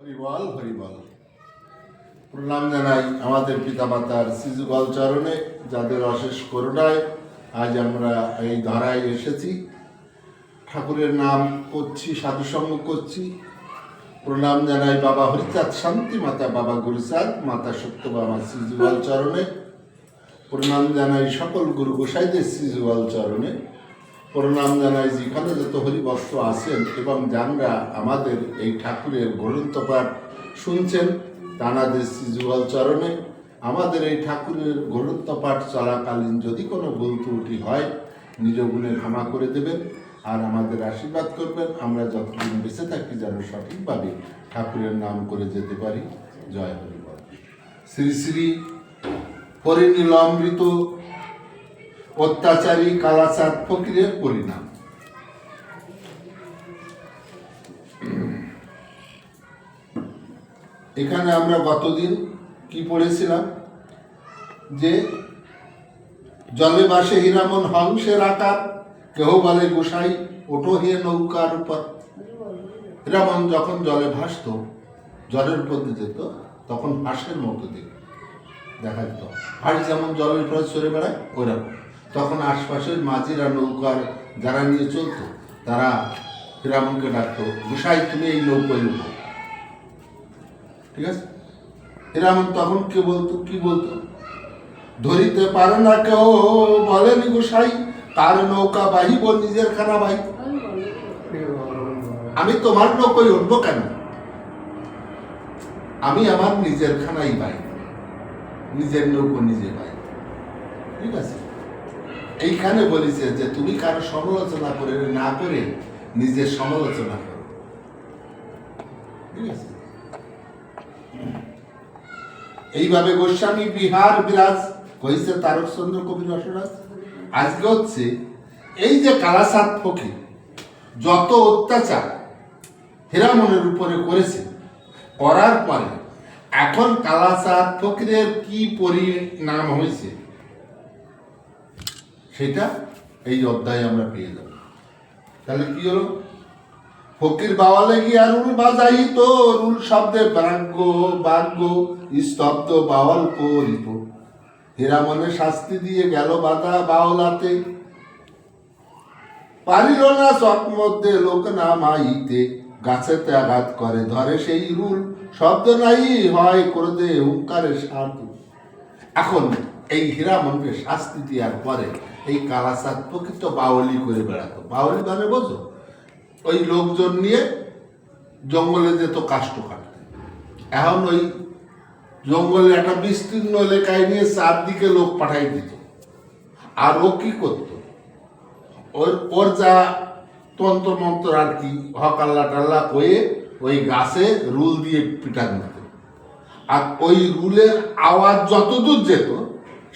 হরিবল হরিবল। প্রণাম জানাই আমাদের পিতামাতার সিজুগল চরণে, যাদের অশেষ করুণায় আজ আমরা এই ধরায় এসেছি। ঠাকুরের নাম করছি, সাধুসঙ্গ করছি। প্রণাম জানাই বাবা হরিচাঁদ, শান্তি মাতা বাবা গুরুচাঁদ, মাতা সত্য বাবা সিজুগল চরণে। প্রণাম জানাই সকল গুরু গোসাইদের সিজুগল চরণে। প্রণাম জানাই। যেখানে যত হরিবস্ত্র আছেন এবং যারা আমাদের এই ঠাকুরের গ্রন্থ পাঠ শুনছেন তানাদের শ্রীযুগল চরণে, আমাদের এই ঠাকুরের গ্রন্থ পাঠ চলাকালীন যদি কোনো ভুল ত্রুটি হয়, নিজ গুণে ক্ষমা করে দেবেন আর আমাদের আশীর্বাদ করবেন। আমরা যতদিন বেঁচে থাকি যেন সঠিকভাবে ঠাকুরের নাম করে যেতে পারি। জয় হরিবল শ্রী শ্রী পরিনীলমৃত অত্যাচারী কালাচার ফকিরের পরিণাম। এখানে আমরা গতদিন কি পড়েছিলাম? যে জলে বাসে হীরামন হংসের আকার, কেহ বলে গোসাই ওটো হে নৌকার উপর হীরামন যখন জলে ভাসতো, জলের উপর যেত, তখন হাঁসের মতো দিক দেখা যেত। হাঁস যেমন জলের উপরে চড়ে বেড়ায়, ওইরকম। তখন আশপাশের মাঝিরা নৌকার যারা নিয়ে চলতো, তারা হীরামনকে ডাকতো, গোসাই, তুমি এই নৌকায় উঠো। ঠিক আছে? হীরামন তখন কে বলতো, কি বলতো? ধরিতে পারে না কেউ, বলেনি গোসাই, তার নৌকা বাহিব, নিজের খানা বাহিব। আমি তোমার নৌকায় উঠবো কেন? আমি আমার নিজের খানাই পাই নিজের নৌকো নিজে পাই ঠিক আছে? এইখানে বলেছে যে তুমি কারও সমালোচনা করে না করে নিজের সমালোচনা করো। এইভাবে গোস্বামী বিহার বিরাজ কইছে তারকচন্দ্র কবি রসরাজ আজকে হচ্ছে এই যে কালাসাত ফকির যত অত্যাচার হীরামনের উপরে করেছে, করার পরে এখন কালাসাত ফকিরের কি পরিণাম হয়েছে সেটা এই অধ্যায়ে আমরা পেয়ে যাব। তাহলে কি হলো? ফকির বাওয়ালে গিয়া রুল বাজাই তো রুল শব্দে বাগ্য বাগ্য স্তব্ধ, বাওয়াল করিত হীরামনে শাস্তি দিয়ে গেল বাধা বাওলাতে পারিল না চক মধ্যে লোক না মাইতে গাছেতে আঘাত করে, ধরে সেই রুল। শব্দ নাই, হয় করে দে হুঙ্কারে সাধু এখন এই হীরামনকে শাস্তি দেওয়ার পরে এই কালাসাত প্রকৃত বাউলি করে বেড়াতো। বাউলি মানে বোঝো? ওই লোকজন নিয়ে জঙ্গলে যেত কাষ্ট কাটতে এখন ওই জঙ্গলে একটা বিস্তীর্ণ এলাকায় নিয়ে চারদিকে লোক পাঠাই দিত। আর ও কি করত? ওর ওর যা তন্ত্র মন্ত্র আর কি হকাল্লা টাল্লা হয়ে ওই গাছে রুল দিয়ে পিটান দিত। আর ওই রুলের আওয়াজ যতদূর যেত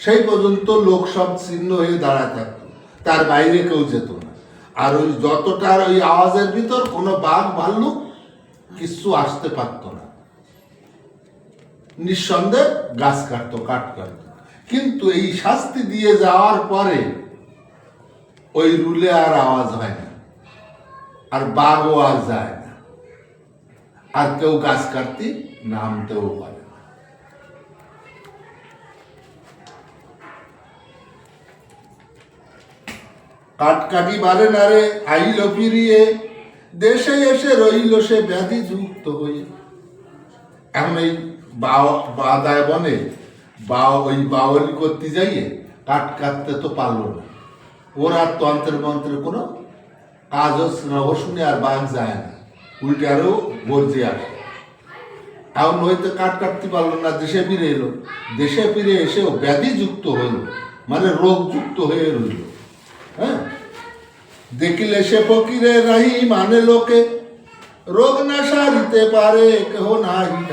সেই পর্যন্ত লোক সব ছিন্ন হয়ে দাঁড়ায় থাকতো। তার বাইরে কেউ যেত না। আর ওই যতটার ওই আওয়াজের ভিতর কোনো বাঘ ভাল্লুক কিচ্ছু আসতে পারতো না। নিঃসন্দেহে গাছ কাটতো, কাঠ কাটতো। কিন্তু এই শাস্তি দিয়ে যাওয়ার পরে ওই রুলে আর আওয়াজ হয় না। আর বাঘও আর যায় না। আর কেউ গাছ কাটতে, নামতেও পারে না কাটকাটি বারে নারে আইল ফিরিয়ে, দেশে এসে রইল সে ব্যাধি যুক্ত হয়ে। এখন এই বাদায় বনে বা ওই বাউলি করতে যাইয়ে কাট কাটতে তো পারল না। ওর আর তন্ত্রের মন্ত্রের কোনো কাজ শুনে আর বাঘ যায় না। উল্টে আরও গর্জে আসে। এখন হয়তো কাট কাটতে পারল না, দেশে ফিরে এলো। দেশে ফিরে এসেও ব্যাধি যুক্ত হইল মানে রোগ যুক্ত হয়ে রইল। হ্যাঁ? দেখিলে সে ফকিরে রাহি মানে লোকে। রোগ না সারিতে পারে, কেহ নাহি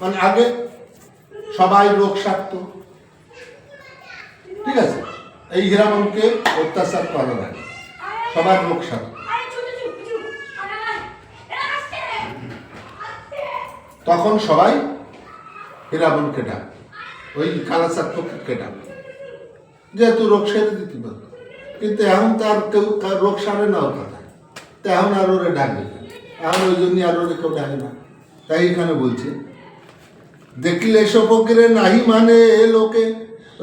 মানে আগে সবাই রোগ সারত। ঠিক আছে? এই হীরামনকে অত্যাচার করার আগে সবার রোগ সারত তখন সবাই হীরামনকে ডাক। ওই কালাচার ফকিরকে ডাক। যেহেতু রোগ সেরে দিতে পারত কিন্তু এখন তার কেউ তার রোগ সারে না কথা তা এখন আর ওরে ডাকবে না। এখন ওই জন্য আর ওরে কেউ ডাকে না। তাই এখানে বলছে, দেখিলে সপকিরে নাহি মানে এ লোকে।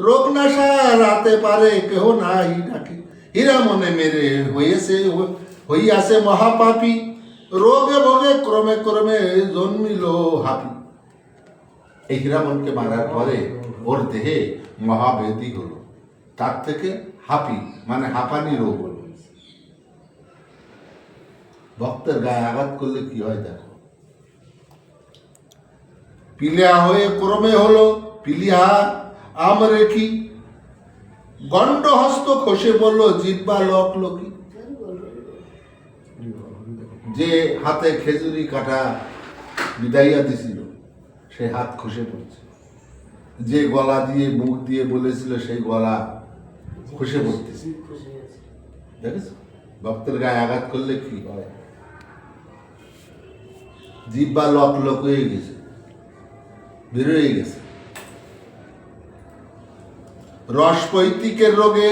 রোগ নাশা রাতে পারে, কেহ নাহি ডাকে। হীরা মনে মেরে হইয়াছে হইয়াছে মহাপাপী। রোগে ভোগে ক্রমে ক্রমে জন্মিল হাপি। এই হীরামনকে মারার পরে ওর দেহে মহাবেদি হলো। তার থেকে হাপি মানে হাঁপানি রোগ হলো ভক্তের গায়ে আঘাত করলে কি হয় দেখো? পিলিয়া হয়ে ক্রমে হলো, পিলিয়া, আম রেখি গণ্ড হস্ত খসে বলল জিব্বা লক লকি। যে হাতে খেজুরি কাটা বিদাইয়া দিছিল, সে হাত খসে পড়ছে। যে গলা দিয়ে মুখ দিয়ে বলেছিল, সেই গলা খসে পড়তেছে দেখেছ? ভক্তের গায়ে আঘাত করলে কি হয়? জিব্বা লক লক হয়ে গেছে। বেরোয় গেছে। রস পৈতিকের রোগে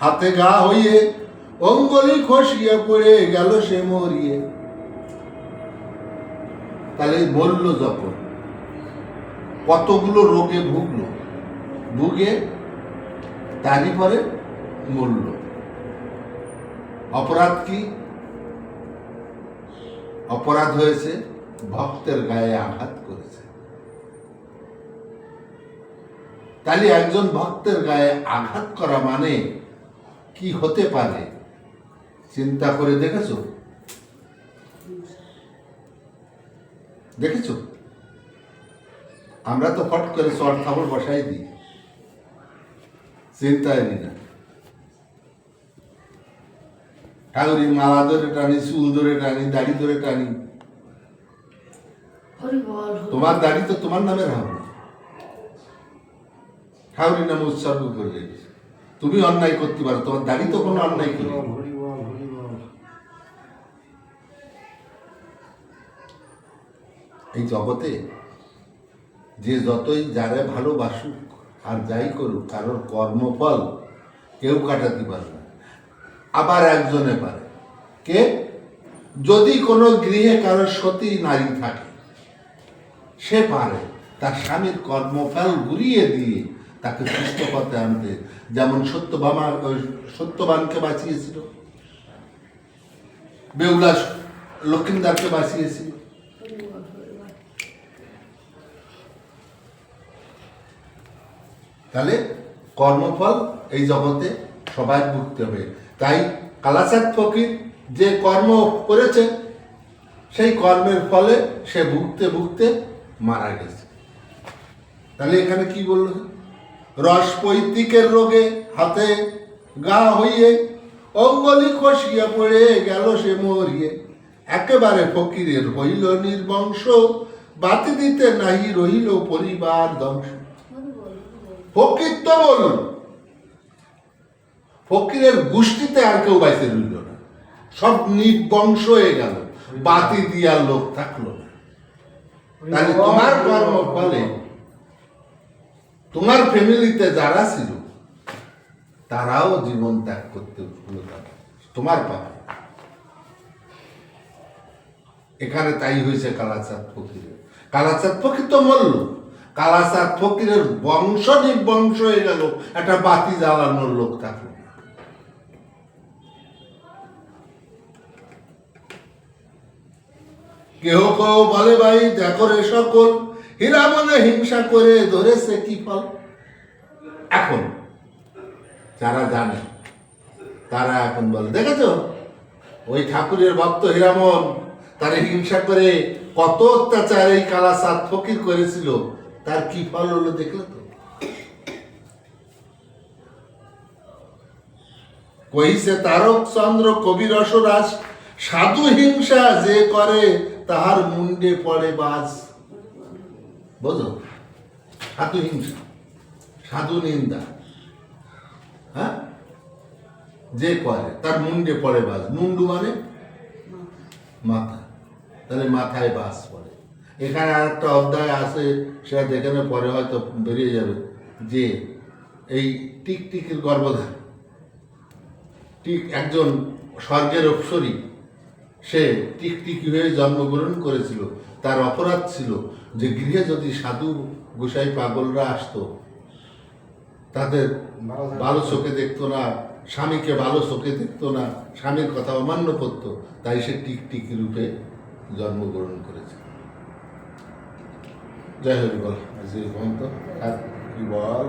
হাতে গা হইয়ে অঙ্গলি খসিয়ে পড়ে গেল সে মরিয়ে। তাহলে বলল যখন কতগুলো রোগে ভুগলো? ভুগে তারই পরে মরল। অপরাধ কি? অপরাধ হয়েছে, ভক্তের গায়ে আঘাত করেছে। তাহলে একজন ভক্তের গায়ে আঘাত করা মানে কি হতে পারে? চিন্তা করে দেখেছ? দেখেছ? আমরা তো ফট করে শর্ট খাবার বসাই দিই। চিন্তায় নি না। ঠাকুরি মালা ধরে টানি চুল ধরে টানি দাড়ি ধরে টানি। হরি বল হরি তোমার দাড়ি তো তোমার নামের হবে ঠাকুরি নামে উৎসর্গ করে তুমি অন্যায় করতে পারো তোমার দাড়ি তো কোনো অন্যায় করি এই জগতে যে যতই যারে ভালোবাসুক আর যাই করুক, কারোর কর্মফল কেউ কাটাতে পারে না। আবার একজনে পারে। কে? যদি কোনো গৃহে কারোর সতী নারী থাকে, সে পারে। তার স্বামীর কর্মফল ঘুরিয়ে দিয়ে তাকে সুস্থ পথে আনতে। যেমন সত্যবামা সত্যবানকে বাঁচিয়েছিল। বেউলা লক্ষ্মীদারকে বাঁচিয়েছিল হরি বল হরি বল তাহলে কর্মফল এই জগতে সবাই ভুগতে হবে। তাই কালাচাঁদ ফকির যে কর্ম করেছে, সেই কর্মের ফলে সে ভুগতে ভুগতে মারা গেছে। তাহলে এখানে কি বলল? রস পৈতৃকের রোগে হাতে গা হইয়ে অঙ্গলি খসিয়া পড়ে গেল সে মরিয়ে। একেবারে ফকিরের হইল নির্বংশ, বাতি দিতে নাহি রহিল পরিবার ধ্বংস। ফকির তো বলুন। ফকিরের গোষ্ঠীতে আর কেউ বাইসে রইল না। সব নির্বংশ হয়ে গেল। বাতি দিয়ার লোক থাকল না। তাহলে তোমার কর্ম ফলে, তোমার ফ্যামিলিতে যারা ছিল, তারাও জীবন ত্যাগ করতে তোমার পাবে এখানে তাই হয়েছে কালাচাঁদ ফকিরের। কালাচাঁদ ফকির তো মরল কালাচাঁদ ফকিরের বংশ নির্বংশ হয়ে গেল, একটা বাতি জ্বালানোর লোক থাকল। কেহ কেউ বলে, ভাই, দেখো রে সকল হীরা মনে হিংসা করে ধরেছে কি ফল? এখন, যারা জানে, তারা এখন বলে, দেখেছ? ওই ঠাকুরের ভক্ত হীরামন তারে হিংসা করে কত অত্যাচার এই কালাসাদ ফকির করেছিল। তার কি ফল হলো দেখলে তো? কহিছে, তারক চন্দ্র কবি রসরাজ, সাধু হিংসা যে করে, তাহার মুন্ডে পড়ে বাজ। বোঝো? সাধু হিংসা, সাধু নিন্দা। হ্যাঁ? যে করে, তার মুন্ডে পড়ে বাজ। মুন্ডু মানে মাথা। তাহলে মাথায় বাস পড়ে। এখানে আর একটা অধ্যায় আছে, সেটা যেখানে পরে হয়তো বেরিয়ে যাবে। যে এই টিকটিকির গর্ভধান ঠিক একজন স্বর্গের অপসরী, সে টিকটিকি হয়ে জন্মগ্রহণ করেছিল, তার অপরাধ ছিল যে গৃহে যদি সাধু গোসাই পাগলরা আসতো, তাদের ভালো চোখে দেখতো না, স্বামীকে ভালো চোখে দেখতো না, স্বামীর কথা অমান্য করতো, তাই সে টিকটিকি রূপে জন্মগ্রহণ করেছে। জয় হরি বল আজ এই পর্যন্ত। আর বল